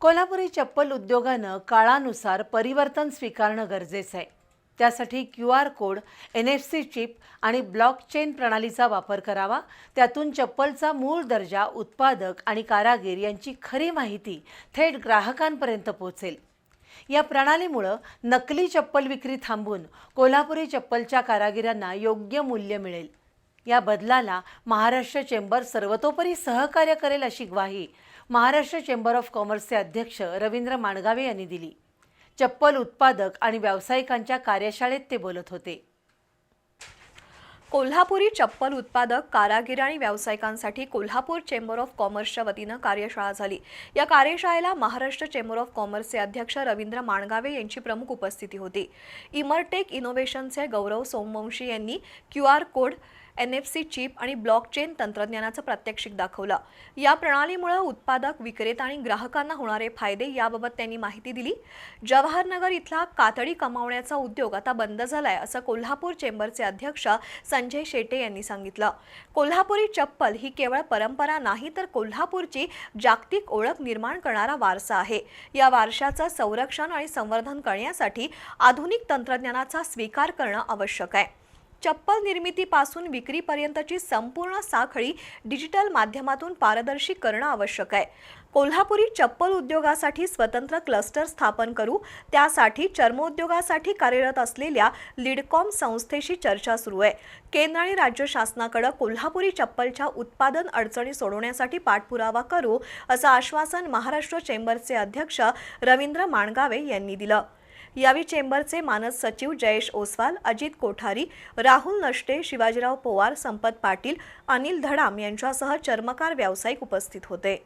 कोल्हापुरी चप्पल उद्योगानं काळानुसार परिवर्तन स्वीकारणं गरजेचं आहे. त्यासाठी Q R code N F C chip आणि ब्लॉकचेन प्रणालीचा वापर करावा. त्यातून चप्पलचा मूळ दर्जा उत्पादक आणि कारागीर यांची खरी माहिती थेट ग्राहकांपर्यंत पोहोचेल. या प्रणालीमुळं नकली चप्पल विक्री थांबून कोल्हापुरी चप्पलच्या कारागिरांना योग्य मूल्य मिळेल. या बदलाला महाराष्ट्र चेंबर सर्वतोपरी सहकार्य करेल अशी ग्वाही महाराष्ट्र चेंबर ऑफ कॉमर्सचे अध्यक्ष रवींद्र माणगावे यांनी दिली. चप्पल उत्पादक आणि व्यावसायिकांच्या कार्यशाळेत ते बोलत होते. कोल्हापुरी चप्पल उत्पादक कारागीर आणि व्यावसायिकांसाठी कोल्हापूर चेंबर ऑफ कॉमर्सच्या वतीनं कार्यशाळा झाली. या कार्यशाळेला महाराष्ट्र चेंबर ऑफ कॉमर्सचे अध्यक्ष रवींद्र माणगावे यांची प्रमुख उपस्थिती होती. इमरटेक इनोव्हेशनचे गौरव सोमवंशी यांनी Q R code N F C chip आणि ब्लॉकचेन तंत्रज्ञानाचं प्रात्यक्षिक दाखवलं. या प्रणालीमुळे उत्पादक विक्रेता आणि ग्राहकांना होणारे फायदे याबाबत त्यांनी माहिती दिली. जवाहरनगर इथला कातडी कमावण्याचा उद्योग आता बंद झालाय असं कोल्हापूर चेंबरचे अध्यक्ष संजय शेटे यांनी सांगितलं. कोल्हापुरी चप्पल ही केवळ परंपरा नाही तर कोल्हापूरची जागतिक ओळख निर्माण करणारा वारसा आहे. या वारशाचं संरक्षण आणि संवर्धन करण्यासाठी आधुनिक तंत्रज्ञानाचा स्वीकार करणं आवश्यक आहे. चप्पल निर्मितीपासून विक्रीपर्यंतची संपूर्ण साखळी डिजिटल माध्यमातून पारदर्शी करणं आवश्यक आहे. कोल्हापुरी चप्पल उद्योगासाठी स्वतंत्र क्लस्टर स्थापन करू त्यासाठी चर्मोद्योगासाठी कार्यरत असलेल्या लिडकॉम संस्थेशी चर्चा सुरू आहे. केंद्र आणि राज्य शासनाकडे कोल्हापुरी चप्पलच्या उत्पादन अडचणी सोडवण्यासाठी पाठपुरावा करू असं आश्वासन महाराष्ट्र चेंबरचे अध्यक्ष रवींद्र माणगावे यांनी दिलं. यावेळी चेंबरचे मानस सचिव जयेश ओसवाल अजित कोठारी राहुल नष्टे शिवाजीराव पवार संपत पाटील अनिल धडाम यांच्यासह चर्मकार व्यावसायिक उपस्थित होते.